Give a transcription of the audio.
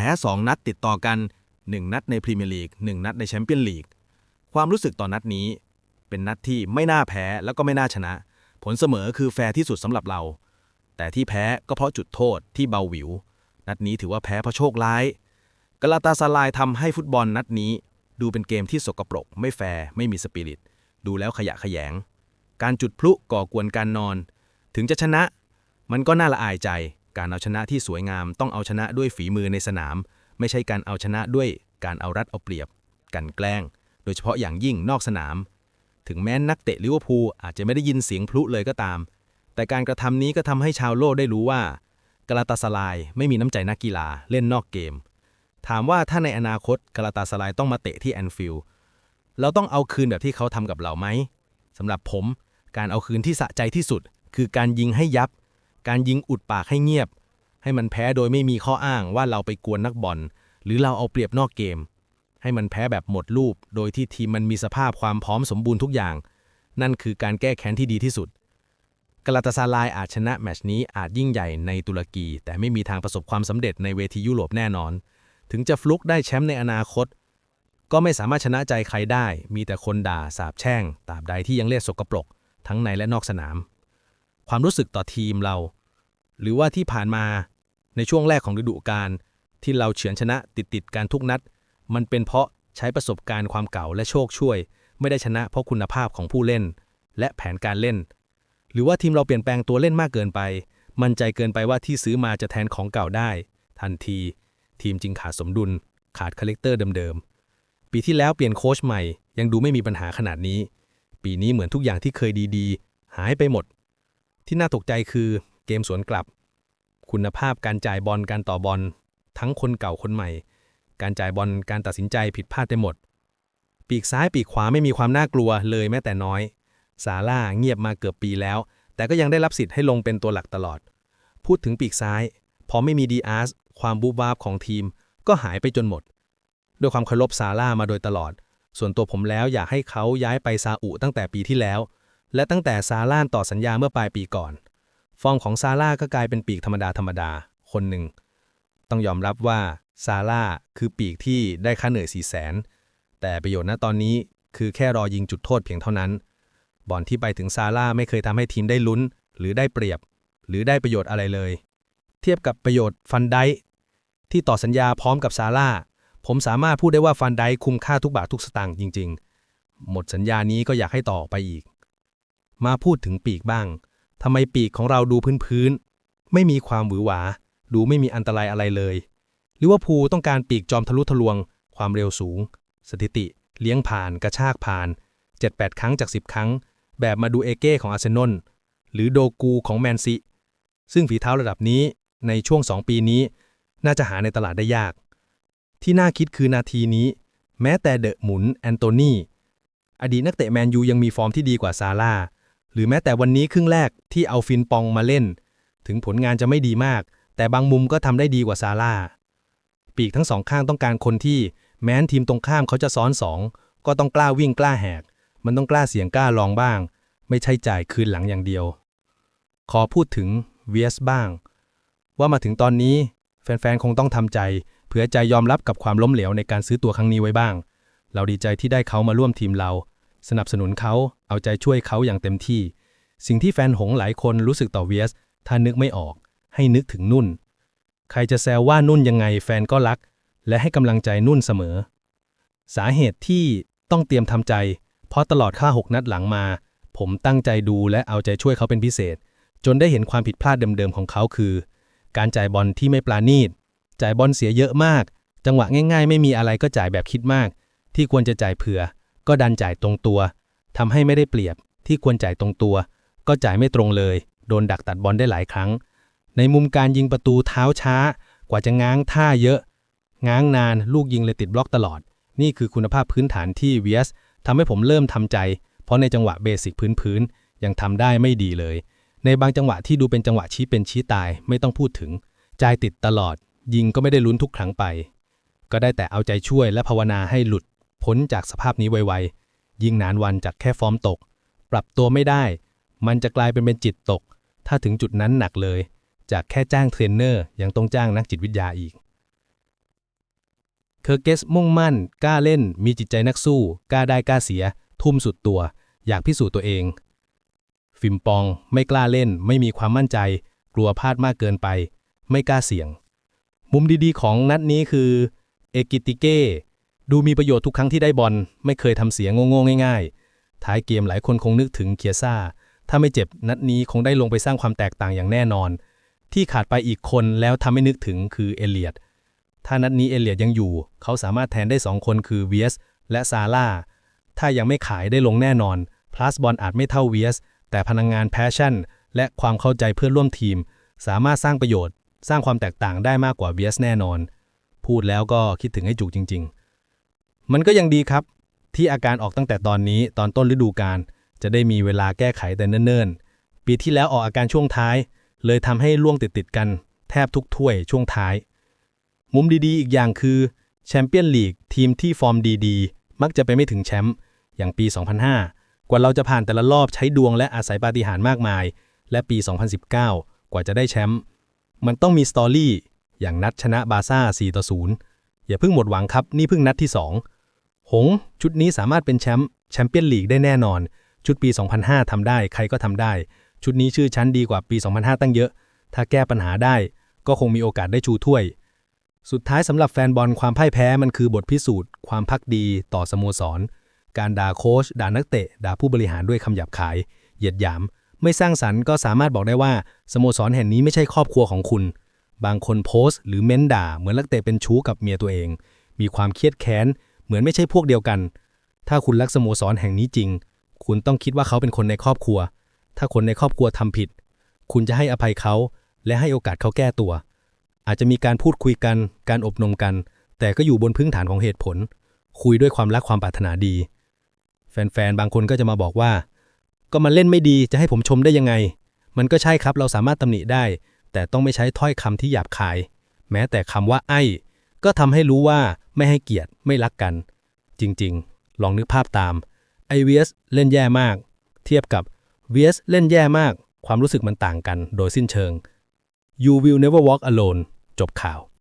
พ้ 2 นัดติดต่อกัน 1 นัดในพรีเมียร์ลีก 1 นัดในแชมเปี้ยนลีก ความรู้สึกต่อนนัดนี้ เป็นนัดที่ไม่น่าแพ้แล้วก็ไม่น่าชนะ ผลเสมอคือแฟร์ที่สุดสำหรับเรา แต่ที่แพ้ก็เพราะจุดโทษที่เบาหวิว นัดนี้ถือว่าแพ้เพราะโชคร้ายกาลาตาซาลายทำให้ฟุตบอลนัดนี้ ดูเป็นเกมที่สกปรก ไม่แฟร์ไม่มีสปิริตดูแล้วขยะขยง การจุดพลุก่อกวนการนอน ถึงจะชนะ มันก็น่าละอายใจ การเอาชนะที่สวยงามต้องเอาชนะด้วยฝีมือในสนาม ไม่ใช่การเอาชนะด้วยการเอารัดเอาเปรียบ กันแกล้ง โดยเฉพาะอย่างยิ่งนอกสนาม ถึงแม้นักเตะลิเวอร์พูลอาจจะไม่ได้ยินเสียงพลุเลยก็ตาม แต่การกระทำนี้ก็ทำให้ชาวโลกได้รู้ว่ากาลาตาสลายไม่มีน้ำใจนักกีฬาเล่นนอกเกม ถามว่าถ้าในอนาคตกาลาตาสลายต้องมาเตะที่แอนฟิลด์เราต้องเอาคืนแบบที่เขาทำกับเราไหมสำหรับผมการเอาคืนที่สะใจที่สุด คือการยิงให้ยับ การยิงอุดปากให้เงียบ ให้มันแพ้โดยไม่มีข้ออ้างว่าเราไปกวนนักบอล หรือเราเอาเปรียบนอกเกม ให้มันแพ้แบบหมดรูป โดยที่ทีมมันมีสภาพความพร้อมสมบูรณ์ทุกอย่าง นั่นคือการแก้แค้นที่ดีที่สุดกาลาตาซาลายอาจชนะแมตชนี้อาจยิ่งใหญ่ในตุรกี แต่ไม่มีทางประสบความสำเร็จในเวทียุโรปแน่นอน ถึงจะฟลุกได้แชมป์ในอนาคต ก็ไม่สามารถชนะใจใครได้ มีแต่คนด่าสาบแช่งตราบใดที่ยังเล่นสกปรก ทั้งในและนอกสนาม ความรู้สึกต่อทีมเรา หรือว่าที่ผ่านมาในช่วงแรกของฤดูกาลที่เราเฉือนชนะติดติดการทุกนัด มันเป็นเพราะใช้ประสบการณ์ความเก่าและโชคช่วย ไม่ได้ชนะเพราะคุณภาพของผู้เล่น และแผนการเล่น หรือว่าทีมเราเปลี่ยนแปลงตัวเล่นมากเกินไป มั่นใจเกินไปว่าที่ซื้อมาจะแทนของเก่าได้ ทันที ทีมจึงขาดสมดุล ขาดคาแรคเตอร์เดิมๆปีที่แล้วเปลี่ยนโค้ชใหม่ ยังดูไม่มีปัญหาขนาดนี้ ปีนี้เหมือนทุกอย่างที่เคยดีๆ หายไปหมด ที่น่าตกใจคือเกมสวนกลับ คุณภาพการจ่ายบอลการต่อบอล ทั้งคนเก่าคนใหม่ การจ่ายบอลการตัดสินใจผิดพลาดไปหมด ปีกซ้ายปีกขวาไม่มีความน่ากลัวเลยแม้แต่น้อย ซาร่าเงียบมาเกือบปีแล้ว แต่ก็ยังได้รับสิทธิ์ให้ลงเป็นตัวหลักตลอด พูดถึงปีกซ้าย พอไม่มีดีอาร์สความบูบวาบของทีม ก็หายไปจนหมด ด้วยความเคารพซาร่ามาโดยตลอด ส่วนตัวผมแล้วอยากให้เขาย้ายไปซาอุตั้งแต่ปีที่แล้ว และตั้งแต่ซาร่าต่อสัญญาเมื่อปลายปีก่อน ฟอร์มของซาร่าก็กลายเป็นปีกธรรมดาธรรมดาคนหนึ่ง ต้องยอมรับว่าซาร่าคือปีกที่ได้ค่าเหนื่อย4 0 0แสนแต่ประโยชน์ณตอนนี้คือแค่รอยิงจุดโทษเพียงเท่านั้น บอลที่ไปถึงซาร่าไม่เคยทำให้ทีมได้ลุ้น หรือได้เปรียบ หรือได้ประโยชน์อะไรเลย เทียบกับประโยชน์ฟันไดที่ต่อสัญญาพร้อมกับซาร่า ผมสามารถพูดได้ว่าฟันไดคุ้มค่าทุกบาททุกสตางค์จริง ๆ หมดสัญญานี้ก็อยากให้ต่อไปอีก มาพูดถึงปีกบ้าง ทำไมปีกของเราดูพื้นๆ ไม่มีความหวือหวา ดูไม่มีอันตรายอะไรเลยลิเวอร์พูลต้องการปีกจอมทะลุทะลวง ความเร็วสูง สถิติ เลี้ยงผ่าน กระชากผ่าน 7-8 ครั้งจาก 10 ครั้ง แบบมาดูเอเก้ของอาร์เซนอล หรือโดกูของแมนซี ซึ่งฝีเท้าระดับนี้ในช่วง 2 ปีนี้ น่าจะหาในตลาดได้ยาก ที่น่าคิดคือนาทีนี้ แม้แต่เดอะหมุนแอนโตนีอดีตนักเตะแมนยูยังมีฟอร์มที่ดีกว่าซาร่า หรือแม้แต่วันนี้ครึ่งแรกที่เอาฟินปองมาเล่น ถึงผลงานจะไม่ดีมาก แต่บางมุมก็ทำได้ดีกว่าซาร่า ปีกทั้งสองข้างต้องการคนที่ แม้นทีมตรงข้ามเขาจะซ้อนสองก็ต้องกล้าวิ่งกล้าแหก มันต้องกล้าเสี่ยงกล้าลองบ้าง ไม่ใช่จ่ายคืนหลังอย่างเดียว ขอพูดถึงเวียสบ้าง ว่ามาถึงตอนนี้ แฟนๆ คงต้องทำใจ เผื่อใจยอมรับกับความล้มเหลวในการซื้อตัวครั้งนี้ไว้บ้าง เราดีใจที่ได้เขามาร่วมทีมเรา สนับสนุนเขา เอาใจช่วยเขาอย่างเต็มที่ สิ่งที่แฟนหงหลายคนรู้สึกต่อเวียส ถ้านึกไม่ออก ให้นึกถึงนุ่น ใครจะแซวว่านุ่นยังไงแฟนก็รัก และให้กำลังใจนุ่นเสมอ สาเหตุที่ต้องเตรียมทำใจ เพราะตลอดค่าหกนัดหลังมา ผมตั้งใจดูและเอาใจช่วยเขาเป็นพิเศษ จนได้เห็นความผิดพลาดเดิมๆของเขาคือ การจ่ายบอลที่ไม่ปราณีต จ่ายบอลเสียเยอะมาก จังหวะง่าย ๆ ไม่มีอะไรก็จ่ายแบบคิดมาก ที่ควรจะจ่ายเผื่อ ก็ดันจ่ายตรงตัว ทำให้ไม่ได้เปรียบที่ควรจ่ายตรงตัว ก็จ่ายไม่ตรงเลย โดนดักตัดบอลได้หลายครั้ง ในมุมการยิงประตูเท้าช้า กว่าจะง้างท่าเยอะ ง้างนานลูกยิงเลยติดบล็อกตลอด นี่คือคุณภาพพื้นฐานที่เวียสทำให้ผมเริ่มทำใจ เพราะในจังหวะเบสิกพื้นๆยังทำได้ไม่ดีเลย ในบางจังหวะที่ดูเป็นจังหวะชี้เป็นชี้ตายไม่ต้องพูดถึงจ่ายติดตลอด ยิงก็ไม่ได้ลุ้นทุกครั้งไป ก็ได้แต่เอาใจช่วยและภาวนาให้หลุดพ้นจากสภาพนี้ไวๆ ยิ่งนานวันจากแค่ฟอร์มตก ปรับตัวไม่ได้ มันจะกลายเป็นเป็นจิตตก ถ้าถึงจุดนั้นหนักเลย จากแค่จ้างเทรนเนอร์ยังต้องจ้างนักจิตวิทยาอีกเคอร์เกสมุ่งมั่น กล้าเล่น มีจิตใจนักสู้ กล้าได้กล้าเสีย ทุ่มสุดตัว อยากพิสูจน์ตัวเอง ฟิมปองไม่กล้าเล่น ไม่มีความมั่นใจ กลัวพลาดมากเกินไป ไม่กล้าเสี่ยง มุมดีๆของนัดนี้คือ เอกิติเก้ ดูมีประโยชน์ทุกครั้งที่ได้บอลไม่เคยทำเสียงโง่ๆง่าย ๆ ท้ายเกมหลายคนคงนึกถึงเคียซ่า ถ้าไม่เจ็บนัดนี้คงได้ลงไปสร้างความแตกต่างอย่างแน่นอน ที่ขาดไปอีกคนแล้วทำให้นึกถึงคือเอเลียดถ้านัดนี้เอเลียดยังอยู่ เขาสามารถแทนได้ 2 คนคือเวียสและซาร่าถ้ายังไม่ขายได้ลงแน่นอน พลัสบอลอาจไม่เท่าเวียสแต่พลังงานแพชชั่น และความเข้าใจเพื่อนร่วมทีม สามารถสร้างประโยชน์ สร้างความแตกต่างได้มากกว่าเวียสแน่นอน พูดแล้วก็คิดถึงให้จุกจริง ๆ มันก็ยังดีครับ ที่อาการออกตั้งแต่ตอนนี้ตอนต้นฤดูกาลจะได้มีเวลาแก้ไขแต่เนิ่นๆ ปีที่แล้วออกอาการช่วงท้าย เลยทำให้ล่วงติดๆกัน แทบทุกถ้วยช่วงท้าย มุมดีๆ อีกอย่างคือแชมเปี้ยนลีกทีมที่ฟอร์มดีๆ มักจะไปไม่ถึงแชมป์อย่างปี 2005 กว่าเราจะผ่านแต่ละรอบใช้ดวงและอาศัยปาฏิหาริย์มากมาย และปี 2019 กว่าจะได้แชมป์มันต้องมีสตอรี่อย่างนัดชนะบาร์ซ่า4ต่อ0อย่าเพิ่งหมดหวังครับ นี่เพิ่งนัดที่ 2 หง ชุดนี้สามารถเป็นแชมป์แชมเปี้ยนลีกได้แน่นอน ชุดปี 2005ทำได้ ใครก็ทำได้ ชุดนี้ชื่อชั้นดีกว่าปี 2005 ตั้งเยอะ ถ้าแก้ปัญหาได้ ก็คงมีโอกาสได้ชูถ้วย สุดท้ายสำหรับแฟนบอลความพ่ายแพ้มันคือบทพิสูจน์ ความพักดีต่อสโมสร การด่าโค้ชด่านักเตะ ด่าผู้บริหารด้วยคำหยาบขาย เหยียดหยาม ไม่สร้างสรรค์ก็สามารถบอกได้ว่าสโมสรแห่งนี้ไม่ใช่ครอบครัวของคุณ บางคนโพสต์ หรือเม้นด่าเหมือนนักเตะเป็นชู้กับเมียตัวเอง มีความเครียดแค้น เหมือนไม่ใช่พวกเดียวกัน ถ้าคุณรักสโมสรแห่งนี้จริง คุณต้องคิดว่าเขาเป็นคนในครอบครัว ถ้าคนในครอบครัวทำผิด คุณจะให้อภัยเขา และให้โอกาสเขาแก้ตัว อาจจะมีการพูดคุยกัน การอบรมกัน แต่ก็อยู่บนพื้นฐานของเหตุผล คุยด้วยความรักความปรารถนาดี แฟนๆ บางคนก็จะมาบอกว่า ก็มันเล่นไม่ดีจะให้ผมชมได้ยังไง มันก็ใช่ครับเราสามารถตำหนิได้ แต่ต้องไม่ใช้ถ้อยคำที่หยาบคาย แม้แต่คำว่าไอ้ก็ทำให้รู้ว่า ไม่ให้เกียรติไม่รักกัน จริงๆ ลองนึกภาพตามไอเวสเล่นแย่มาก เทียบกับเวสเล่นแย่มาก ความรู้สึกมันต่างกันโดยสิ้นเชิง You will never walk alone จบข่าว